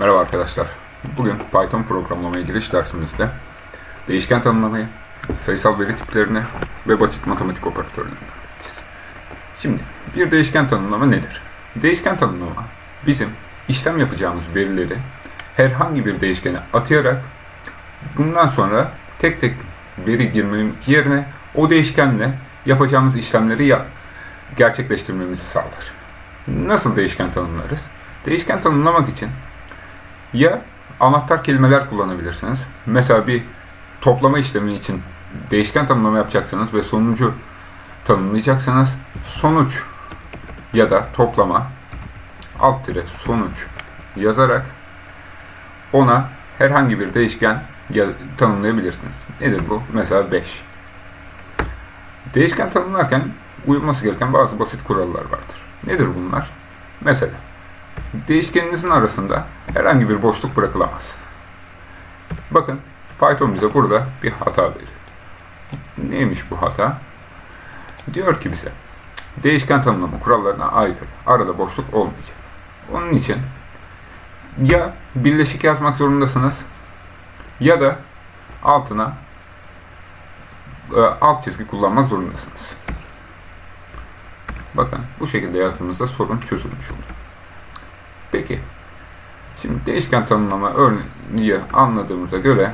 Merhaba arkadaşlar. Bugün Python programlamaya giriş dersimizde değişken tanımlamayı, sayısal veri tiplerini ve basit matematik operatörlerini öğreneceğiz. Şimdi bir değişken tanımlama nedir? Değişken tanımlama bizim işlem yapacağımız verileri herhangi bir değişkene atayarak bundan sonra tek tek veri girmemek yerine o değişkenle yapacağımız işlemleri ya gerçekleştirmemizi sağlar. Nasıl değişken tanımlarız? Değişken tanımlamak için ya anahtar kelimeler kullanabilirsiniz. Mesela bir toplama işlemi için değişken tanımlama yapacaksınız ve sonucu tanımlayacaksanız sonuç ya da toplama alt tire sonuç yazarak ona herhangi bir değişken ya- tanımlayabilirsiniz. Nedir bu? Mesela 5. Değişken tanımlarken uyulması gereken bazı basit kurallar vardır. Nedir bunlar? Mesela değişkeninizin arasında herhangi bir boşluk bırakılamaz. Bakın Python bize burada bir hata veriyor. Neymiş bu hata? Diyor ki bize değişken tanımlama kurallarına aykırı. Arada boşluk olmayacak. Onun için ya birleşik yazmak zorundasınız ya da altına e, alt çizgi kullanmak zorundasınız. Bakın bu şekilde yazdığımızda sorun çözülmüş oluyor. Peki. Şimdi değişken tanımlama örneği anladığımıza göre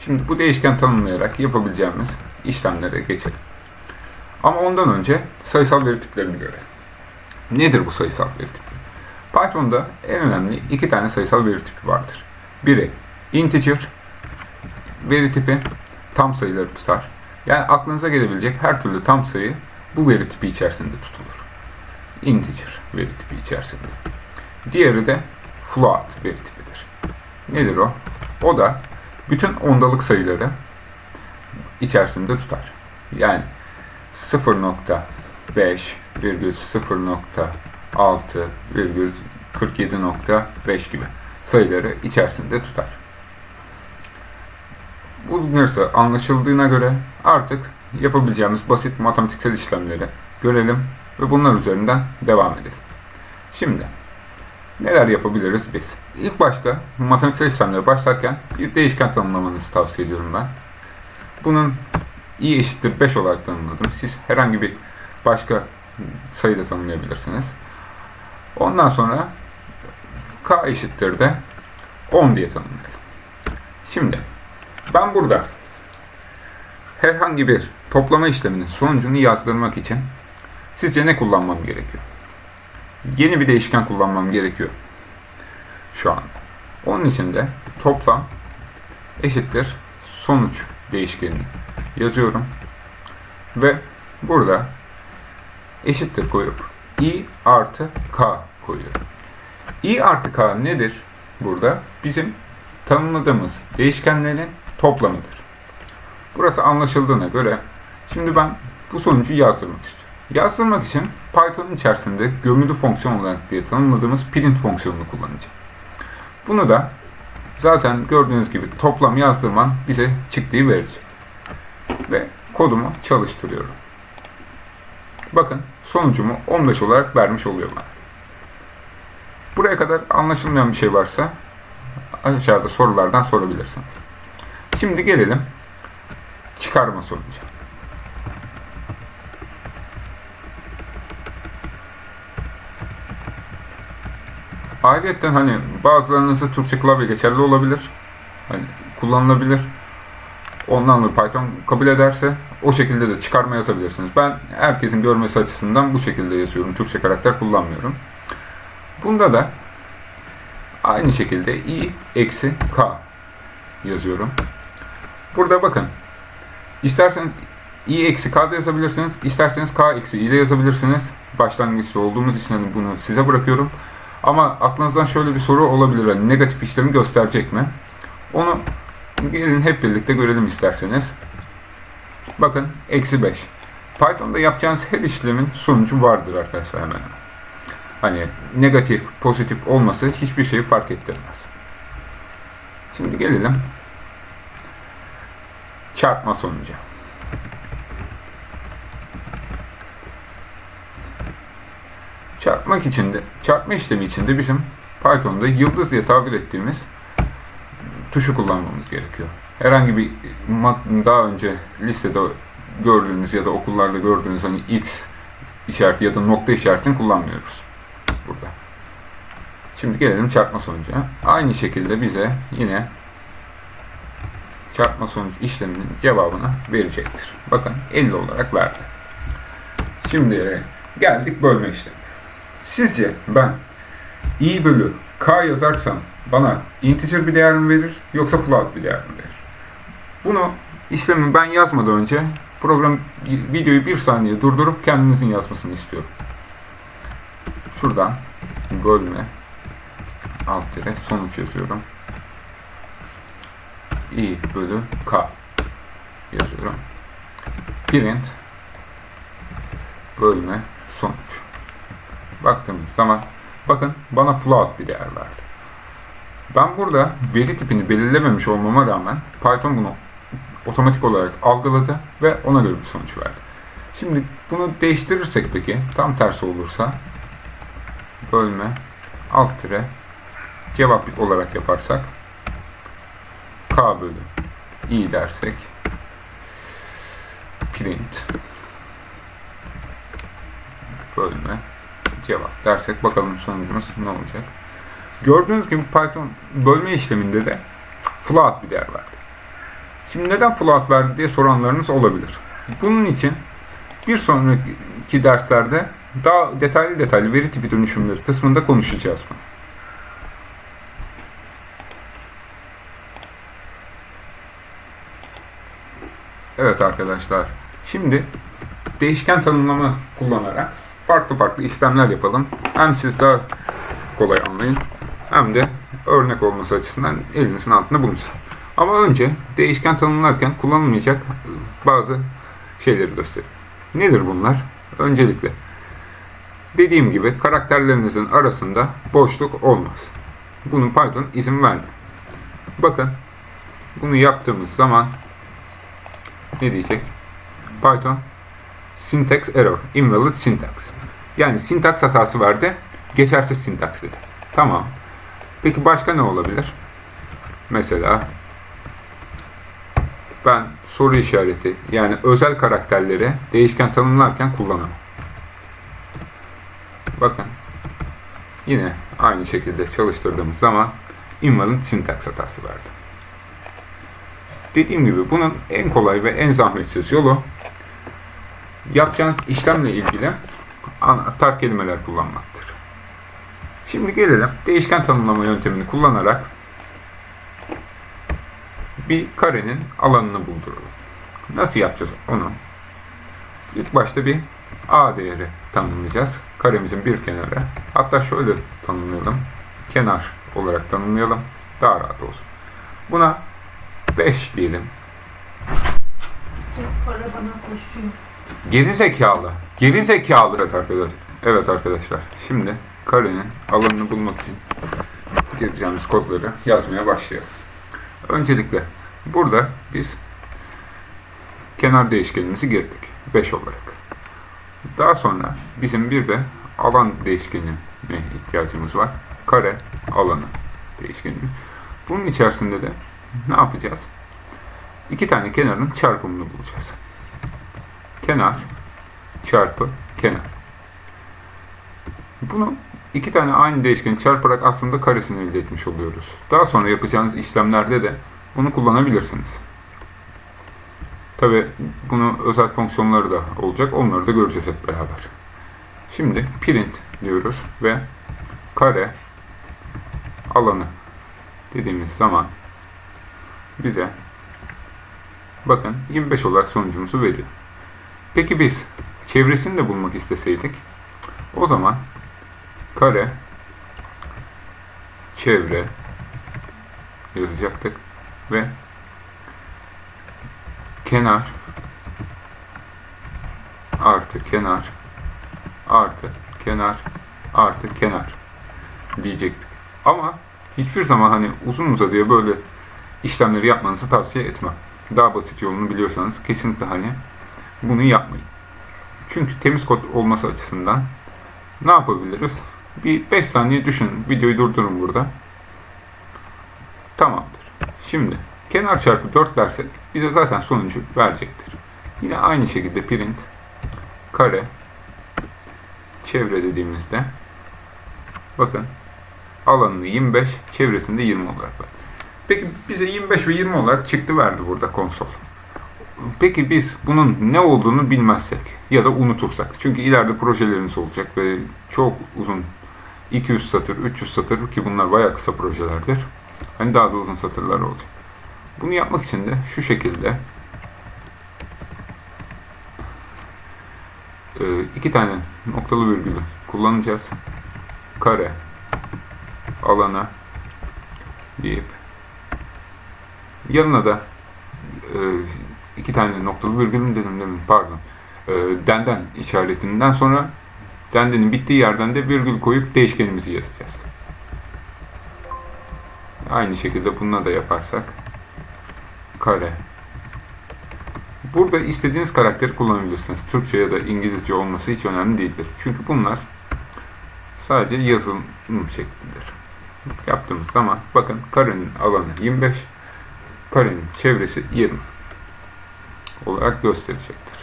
şimdi bu değişken tanımlayarak yapabileceğimiz işlemlere geçelim. Ama ondan önce sayısal veri tiplerini görelim. Nedir bu sayısal veri tipi? Python'da en önemli iki tane sayısal veri tipi vardır. Biri integer veri tipi tam sayıları tutar. Yani aklınıza gelebilecek her türlü tam sayı bu veri tipi içerisinde tutulur. Integer veri tipi içerisinde. Diğeri de float veri tipidir. Nedir o? O da bütün ondalık sayıları içerisinde tutar. Yani 0.5 virgül 0.6 virgül 47.5 gibi sayıları içerisinde tutar. Bunlarsa anlaşıldığına göre artık yapabileceğimiz basit matematiksel işlemleri görelim ve bunlar üzerinden devam edelim. Şimdi neler yapabiliriz biz? İlk başta matematiksel işlemlere başlarken bir değişken tanımlamanızı tavsiye ediyorum ben. Bunun i eşittir 5 olarak tanımladım. Siz herhangi bir başka sayı da tanımlayabilirsiniz. Ondan sonra k eşittir de 10 diye tanımlayalım. Şimdi ben burada herhangi bir toplama işleminin sonucunu yazdırmak için sizce ne kullanmam gerekiyor? Yeni bir değişken kullanmam gerekiyor. Şu anda. Onun için de toplam eşittir sonuç değişkenini yazıyorum. Ve burada eşittir koyup i artı k koyuyorum. i artı k nedir? Burada bizim tanımladığımız değişkenlerin toplamıdır. Burası anlaşıldığına göre şimdi ben bu sonucu yazdırmak istiyorum. Yazdırmak için Python'un içerisinde gömülü fonksiyon olarak diye tanımladığımız print fonksiyonunu kullanacağım. Bunu da zaten gördüğünüz gibi toplam yazdırman bize çıktığı verecek. Ve kodumu çalıştırıyorum. Bakın sonucumu 15 olarak vermiş oluyor bana. Buraya kadar anlaşılmayan bir şey varsa aşağıda sorulardan sorabilirsiniz. Şimdi gelelim çıkarma sonucu. Ayrıca hani bazılarınızda Türkçe klavye geçerli olabilir. Hani kullanılabilir. Ondan dolayı Python kabul ederse o şekilde de çıkarma yazabilirsiniz. Ben herkesin görmesi açısından bu şekilde yazıyorum. Türkçe karakter kullanmıyorum. Bunda da aynı şekilde i eksi k yazıyorum. Burada bakın. İsterseniz i eksi k da yazabilirsiniz. İsterseniz k eksi i de yazabilirsiniz. Başlangıçta olduğumuz için hani bunu size bırakıyorum. Ama aklınızdan şöyle bir soru olabilir. Hani negatif işlemi gösterecek mi? Onu gelin hep birlikte görelim isterseniz. Bakın eksi 5. Python'da yapacağınız her işlemin sonucu vardır arkadaşlar hemen. Hani negatif, pozitif olması hiçbir şeyi fark ettirmez. Şimdi gelelim çarpma sonucu. Çarpmak için de, çarpma işlemi için de bizim Python'da yıldız diye tabir ettiğimiz tuşu kullanmamız gerekiyor. Herhangi bir daha önce listede gördüğünüz ya da okullarda gördüğünüz hani X işareti ya da nokta işaretini kullanmıyoruz burada. Şimdi gelelim çarpma sonucuna. Aynı şekilde bize yine çarpma sonuç işleminin cevabını verecektir. Bakın 50 olarak verdi. Şimdi geldik bölme işlemi. Sizce ben i bölü k yazarsam bana integer bir değer mi verir yoksa float bir değer mi verir? Bunu işlemi ben yazmadan önce program videoyu bir saniye durdurup kendinizin yazmasını istiyorum. Şuradan bölme alt tire sonuç yazıyorum. i bölü k yazıyorum. Print bölme sonuç. Baktığımız zaman bakın bana float bir değer verdi. Ben burada veri tipini belirlememiş olmama rağmen Python bunu otomatik olarak algıladı ve ona göre bir sonuç verdi. Şimdi bunu değiştirirsek peki tam tersi olursa bölme alt tire cevap olarak yaparsak k bölü i dersek print bölme cevap dersek bakalım sonucumuz ne olacak. Gördüğünüz gibi Python bölme işleminde de float bir değer verdi. Şimdi neden float verdi diye soranlarınız olabilir. Bunun için bir sonraki derslerde daha detaylı detaylı veri tipi dönüşümleri kısmında konuşacağız bunu. Evet arkadaşlar. Şimdi değişken tanımlama kullanarak farklı farklı işlemler yapalım. Hem siz daha kolay anlayın hem de örnek olması açısından elinizin altında bulunsun. Ama önce değişken tanımlarken kullanılmayacak bazı şeyleri göstereyim. Nedir bunlar? Öncelikle dediğim gibi karakterlerinizin arasında boşluk olmaz. Bunu Python izin vermiyor. Bakın bunu yaptığımız zaman ne diyecek? Python syntax error, invalid syntax. Yani syntax hatası verdi, geçersiz syntax dedi. Tamam. Peki başka ne olabilir? Mesela ben soru işareti yani özel karakterleri değişken tanımlarken kullanamam. Bakın yine aynı şekilde çalıştırdığımız zaman invalid syntax hatası verdi. Dediğim gibi bunun en kolay ve en zahmetsiz yolu yapacağınız işlemle ilgili anahtar kelimeler kullanmaktır. Şimdi gelelim değişken tanımlama yöntemini kullanarak bir karenin alanını bulduralım. Nasıl yapacağız onu? İlk başta bir A değeri tanımlayacağız. Karemizin bir kenarı. Hatta şöyle tanımlayalım. Kenar olarak tanımlayalım. Daha rahat olsun. Buna 5 diyelim. Para bana koşuyor. Geri zekalı. Geri zekalı. Evet arkadaşlar. Evet arkadaşlar. Şimdi karenin alanını bulmak için gireceğimiz kodları yazmaya başlayalım. Öncelikle burada biz kenar değişkenimizi girdik. 5 olarak. Daha sonra bizim bir de alan değişkenine ihtiyacımız var. Kare alanı değişkenimiz. Bunun içerisinde de ne yapacağız? İki tane kenarın çarpımını bulacağız. Kenar çarpı kenar. Bunu iki tane aynı değişkeni çarparak aslında karesini elde etmiş oluyoruz. Daha sonra yapacağınız işlemlerde de bunu kullanabilirsiniz. Tabi bunun özel fonksiyonları da olacak. Onları da göreceğiz hep beraber. Şimdi print diyoruz ve kare alanı dediğimiz zaman bize bakın 25 olarak sonucumuzu veriyor. Peki biz çevresini de bulmak isteseydik o zaman kare çevre yazacaktık ve kenar artı kenar artı kenar artı kenar diyecektik. Ama hiçbir zaman hani uzun uzadıya böyle işlemleri yapmanızı tavsiye etmem. Daha basit yolunu biliyorsanız kesinlikle hani bunu yapmayın. Çünkü temiz kod olması açısından ne yapabiliriz? Bir 5 saniye düşünün. Videoyu durdurun burada. Tamamdır. Şimdi kenar çarpı 4 dersek bize zaten sonucu verecektir. Yine aynı şekilde print kare çevre dediğimizde bakın alanını 25 çevresinde 20 olarak ver. Peki bize 25 ve 20 olarak çıktı verdi burada konsol. Peki biz bunun ne olduğunu bilmezsek ya da unutursak. Çünkü ileride projelerimiz olacak ve çok uzun 200 satır, 300 satır ki bunlar bayağı kısa projelerdir. Hani daha da uzun satırlar olacak. Bunu yapmak için de şu şekilde e, iki tane noktalı virgülü kullanacağız. Kare alana deyip yanına da e, iki tane noktalı virgül mü pardon e, denden işaretinden sonra dendenin bittiği yerden de virgül koyup değişkenimizi yazacağız. Aynı şekilde bununla da yaparsak kare Burada istediğiniz karakteri kullanabilirsiniz. Türkçe ya da İngilizce olması hiç önemli değildir. Çünkü bunlar sadece yazılım şeklindedir. Yaptığımız zaman bakın karenin alanı 25, karenin çevresi 20 olarak gösterecektir.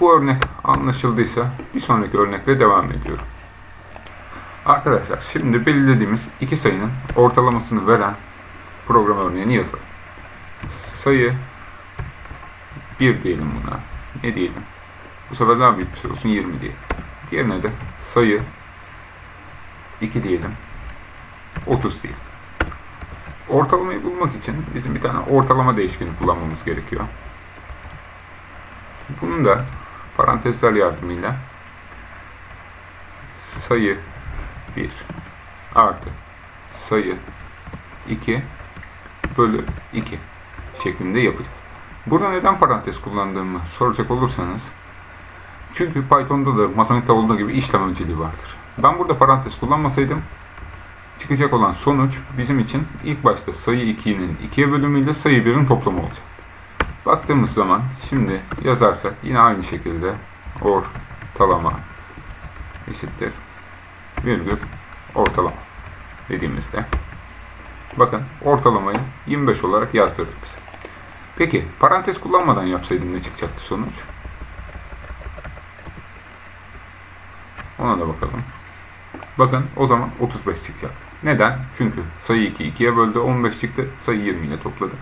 Bu örnek anlaşıldıysa bir sonraki örnekle devam ediyorum. Arkadaşlar şimdi belirlediğimiz iki sayının ortalamasını veren program örneğini yazalım. Sayı 1 diyelim buna. Ne diyelim? Bu sefer daha büyük bir sayı olsun 20 diyelim. Diğerine de sayı 2 diyelim. 30 diyelim. Ortalamayı bulmak için bizim bir tane ortalama değişkeni kullanmamız gerekiyor. Bunun da parantezler yardımıyla sayı 1 artı sayı 2 bölü 2 şeklinde yapacağız. Burada neden parantez kullandığımı soracak olursanız çünkü Python'da da matematikte olduğu gibi işlem önceliği vardır. Ben burada parantez kullanmasaydım çıkacak olan sonuç bizim için ilk başta sayı 2'nin 2'ye bölümüyle sayı 1'in toplamı olacak. Baktığımız zaman şimdi yazarsak yine aynı şekilde ortalama eşittir virgül ortalama dediğimizde bakın ortalamayı 25 olarak yazdırdık biz. Peki parantez kullanmadan yapsaydım ne çıkacaktı sonuç? Ona da bakalım. Bakın o zaman 35 çıkacaktı. Neden? Çünkü sayı 2 2'ye böldü 15 çıktı. Sayı 20 ile topladı.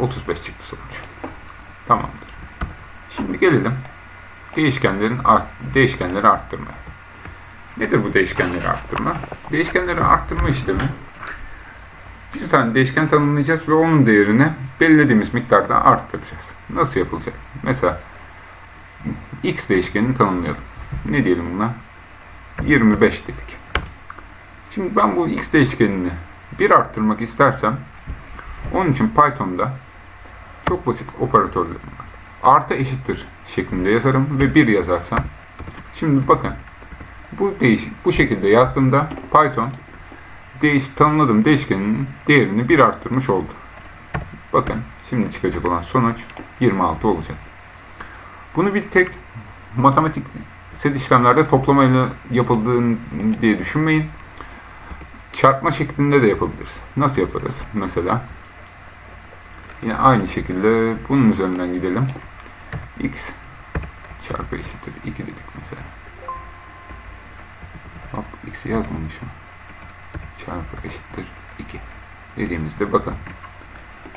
35 çıktı sonuç. Tamamdır. Şimdi gelelim değişkenlerin art, değişkenleri arttırmaya. Nedir bu değişkenleri arttırma? Değişkenleri arttırma işlemi bir tane değişken tanımlayacağız ve onun değerini belirlediğimiz miktarda arttıracağız. Nasıl yapılacak? Mesela x değişkenini tanımlayalım. Ne diyelim buna? 25 dedik. Şimdi ben bu x değişkenini bir arttırmak istersem onun için Python'da çok basit operatörlerim var. Artı eşittir şeklinde yazarım ve 1 yazarsam şimdi bakın bu değişik bu şekilde yazdığımda Python değiş tanımladığım değişkenin değerini bir arttırmış oldu. Bakın şimdi çıkacak olan sonuç 26 olacak. Bunu bir tek matematiksel işlemlerde toplamayla yapıldığını diye düşünmeyin. Çarpma şeklinde de yapabiliriz. Nasıl yaparız? Mesela yine aynı şekilde bunun üzerinden gidelim. x çarpı eşittir 2 dedik mesela. Hop x'i yazmamışım. Çarpı eşittir 2 dediğimizde bakın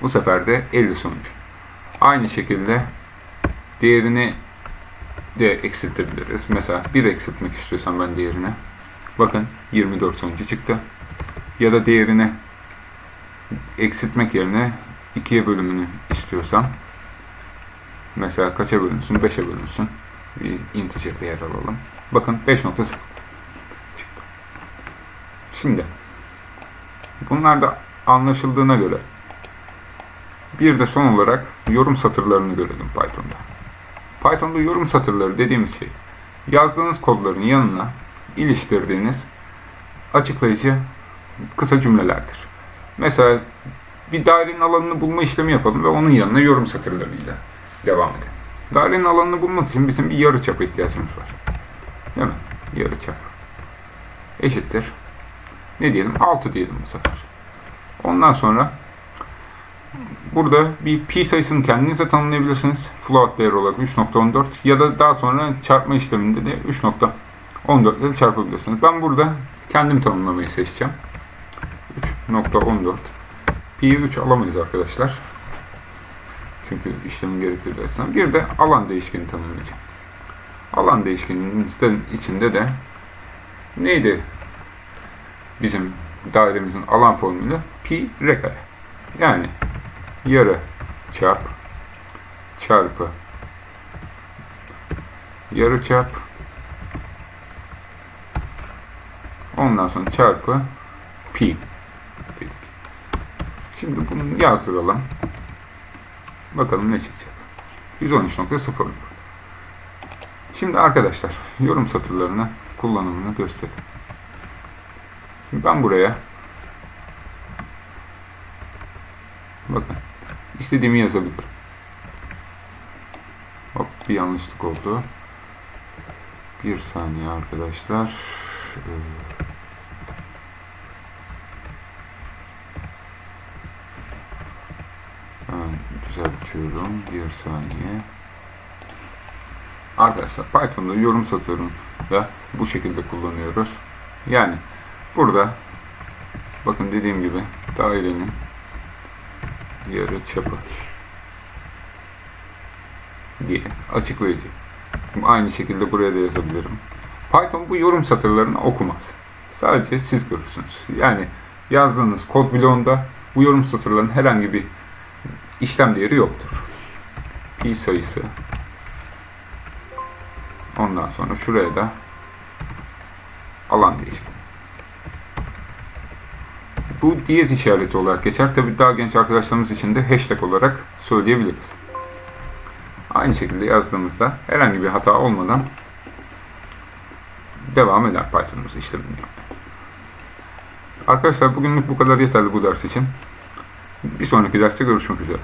bu sefer de 50 sonucu. Aynı şekilde değerini de eksiltebiliriz. Mesela 1 eksiltmek istiyorsam ben değerine bakın 24 sonucu çıktı. Ya da değerini eksiltmek yerine 2'ye bölümünü istiyorsam mesela kaça bölünsün? 5'e bölünsün. Bir integer değer alalım. Bakın 5.0 çıktı. Şimdi bunlar da anlaşıldığına göre bir de son olarak yorum satırlarını görelim Python'da. Python'da yorum satırları dediğimiz şey yazdığınız kodların yanına iliştirdiğiniz açıklayıcı kısa cümlelerdir. Mesela bir dairenin alanını bulma işlemi yapalım ve onun yanına yorum satırlarıyla devam edelim. Dairenin alanını bulmak için bizim bir yarı çapa ihtiyacımız var. Değil mi? Yarı çap. Eşittir. Ne diyelim? 6 diyelim bu sefer. Ondan sonra burada bir pi sayısını kendinize tanımlayabilirsiniz. Float değer olarak 3.14 ya da daha sonra çarpma işleminde de 3.14 ile çarpabilirsiniz. Ben burada kendim tanımlamayı seçeceğim. 3.14 Pi'yi 3 alamayız arkadaşlar. Çünkü işlemin gerektirdiği açısından. Bir de alan değişkeni tanımlayacağım. Alan değişkeninin içinde de neydi bizim dairemizin alan formülü? Pi r kare. Yani yarı çap çarpı yarı çap ondan sonra çarpı pi dedik. Şimdi bunu yazdıralım. Bakalım ne çıkacak. 113.0 Şimdi arkadaşlar yorum satırlarını kullanımını göstereyim. Şimdi ben buraya bakın istediğimi yazabilirim. Hop bir yanlışlık oldu. Bir saniye arkadaşlar. Ee, düzeltiyorum. Bir saniye. Arkadaşlar Python'da yorum satırını da bu şekilde kullanıyoruz. Yani burada bakın dediğim gibi dairenin yarı çapı diye açıklayıcı. Aynı şekilde buraya da yazabilirim. Python bu yorum satırlarını okumaz. Sadece siz görürsünüz. Yani yazdığınız kod bloğunda bu yorum satırlarının herhangi bir işlem değeri yoktur. Pi sayısı. Ondan sonra şuraya da alan değişken. Bu diyez işareti olarak geçer. Tabi daha genç arkadaşlarımız için de hashtag olarak söyleyebiliriz. Aynı şekilde yazdığımızda herhangi bir hata olmadan devam eder Python'ımız işlemini. Arkadaşlar bugünlük bu kadar yeterli bu ders için. Bir sonraki derste görüşmek üzere.